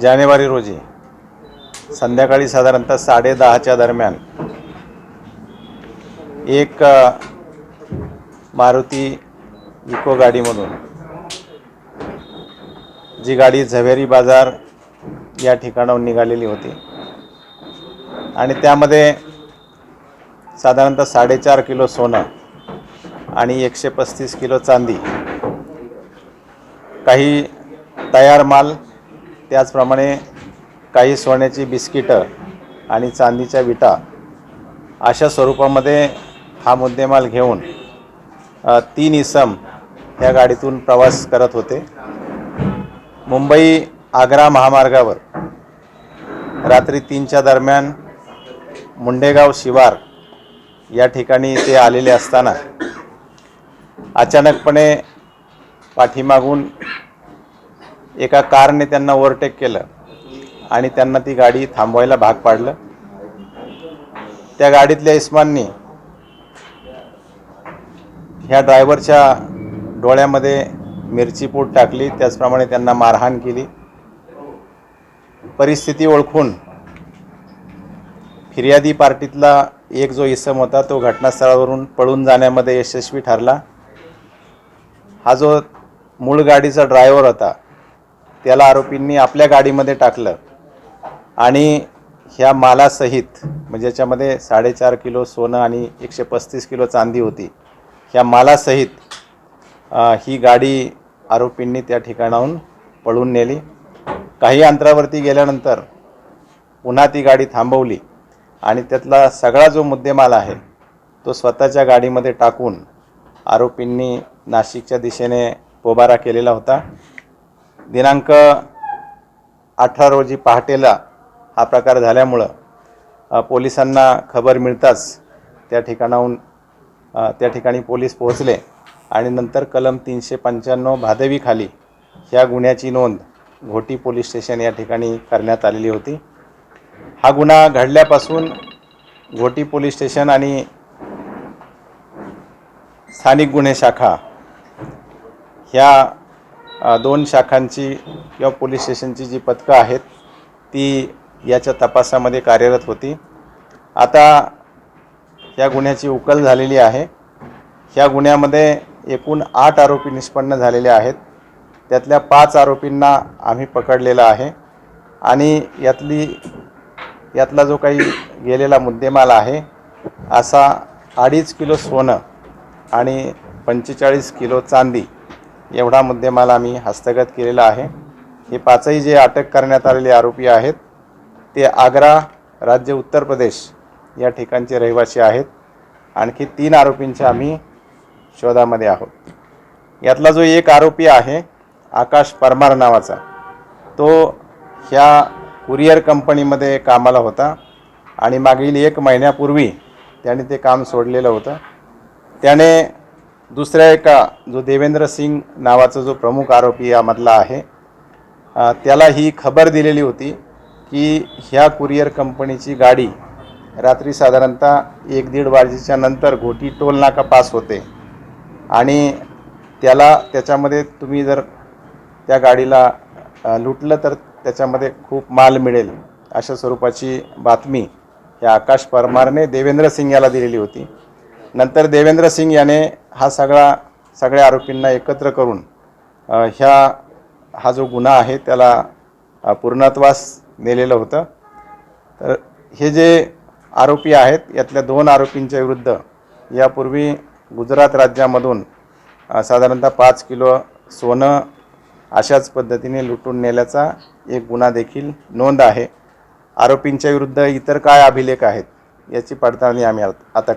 जानेवारी रोजी संध्याकाळी साधारणतः साडेदहाच्या दरम्यान एक मारुती इको गाडीमधून जी गाडी झवेरी बाजार या ठिकाणाहून निघालेली होती. आणि त्यामध्ये साधारणतः साडेचार किलो सोनं आणि एकशे पस्तीस किलो चांदी काही तयार माल त्याचप्रमाणे काही सोन्याची बिस्किटं आणि चांदीच्या विटा अशा स्वरूपामध्ये हा मुद्देमाल घेऊन तीन इसम या गाडीतून प्रवास करत होते. मुंबई आग्रा महामार्गावर रात्री तीनच्या दरम्यान मुंडेगाव शिवार या ठिकाणी ते आलेले असताना अचानकपणे पाठीमागून एका कारने त्यांना ओव्हरटेक केलं आणि त्यांना ती गाडी थांबवायला भाग पाडलं. त्या गाडीतल्या इस्माननी ह्या ड्रायव्हरच्या डोळ्यामध्ये मिरचीपूट टाकली त्याचप्रमाणे त्यांना मारहाण केली. परिस्थिती ओळखून फिर्यादी पार्टीतला एक जो इसम होता तो घटनास्थळावरून पळून जाण्यामध्ये यशस्वी ठरला. हा जो मूळ गाडीचा ड्रायव्हर होता त्याला आरोपींनी आपल्या गाडीमध्ये टाकलं. आणि ह्या मालासहित म्हणजे याच्यामध्ये साडेचार किलो सोनं आणि एकशे पस्तीस किलो चांदी होती ह्या मालासहित ही गाडी आरोपींनी त्या ठिकाणाहून पळून नेली. काही अंतरावरती गेल्यानंतर पुन्हा ती गाडी थांबवली आणि त्यातला सगळा जो मुद्देमाल आहे तो स्वतःच्या गाडीमध्ये टाकून आरोपींनी नाशिकच्या दिशेने पोबारा केलेला होता. दिनांक अठरा रोजी पहाटेला हा प्रकार झाल्यामुळं पोलिसांना खबर मिळताच त्या ठिकाणाहून त्या ठिकाणी पोलीस पोहोचले आणि नंतर कलम तीनशे पंच्याण्णव भादवीखाली ह्या गुन्ह्याची नोंद घोटी पोलीस स्टेशन या ठिकाणी करण्यात आलेली होती. हा गुन्हा घडल्यापासून घोटी पोलीस स्टेशन आणि स्थानिक गुन्हे शाखा ह्या दोन शाखांची किंवा पोलीस स्टेशनची जी पथकं आहेत ती याच्या तपासामध्ये कार्यरत होती. आता या गुन्ह्याची उकल झालेली आहे. ह्या गुन्ह्यामध्ये एकूण आठ आरोपी निष्पन्न झालेले आहेत. त्यातल्या पाच आरोपींना आम्ही पकडलेला आहे. आणि यातली यातला जो काही गेलेला मुद्देमाल आहे असा अडीच किलो सोनं आणि पंचेचाळीस किलो चांदी एवढा मुद्देमाल आम्ही हस्तगत केलेला आहे. हे पाचही जे अटक करण्यात आलेले आरोपी आहेत ते आग्रा राज्य उत्तर प्रदेश या ठिकाणचे रहिवासी आहेत. आणखी तीन आरोपींच्या आम्ही शोधामध्ये आहोत. यातला जो एक आरोपी आहे आकाश परमार नावाचा तो ह्या कुरिअर कंपनीमध्ये कामाला होता आणि मागील एक महिन्यापूर्वी त्याने ते काम सोडलेलं होतं. त्याने दुसऱ्या एका जो देवेंद्र सिंग नावाचा जो प्रमुख आरोपी यामधला आहे त्याला ही खबर दिलेली होती की ह्या कुरिअर कंपनीची गाडी रात्री साधारणतः एक दीड वाजेच्या नंतर घोटी टोल नाका पास होते. आणि त्याला त्याच्यामध्ये तुम्ही जर त्या गाडीला लुटलं तर त्याच्यामध्ये खूप माल मिळेल अशा स्वरूपाची बातमी या आकाश परमारने देवेंद्र सिंग याला दिलेली होती. नंतर देवेंद्र सिंग याने हा सगळा सगळ्या आरोपींना एकत्र करून ह्या हा जो गुन्हा आहे त्याला पूर्णत्वास नेलेलं होतं. तर हे जे आरोपी आहेत यातल्या दोन आरोपींच्या विरुद्ध यापूर्वी गुजरात राज्यामधून साधारणतः पाच किलो सोनं अशाच पद्धतीने लुटून नेल्याचा एक गुन्हा देखील नोंद आहे. आरोपींच्या विरुद्ध इतर काय अभिलेख आहेत याची पडताळणी आम्ही आता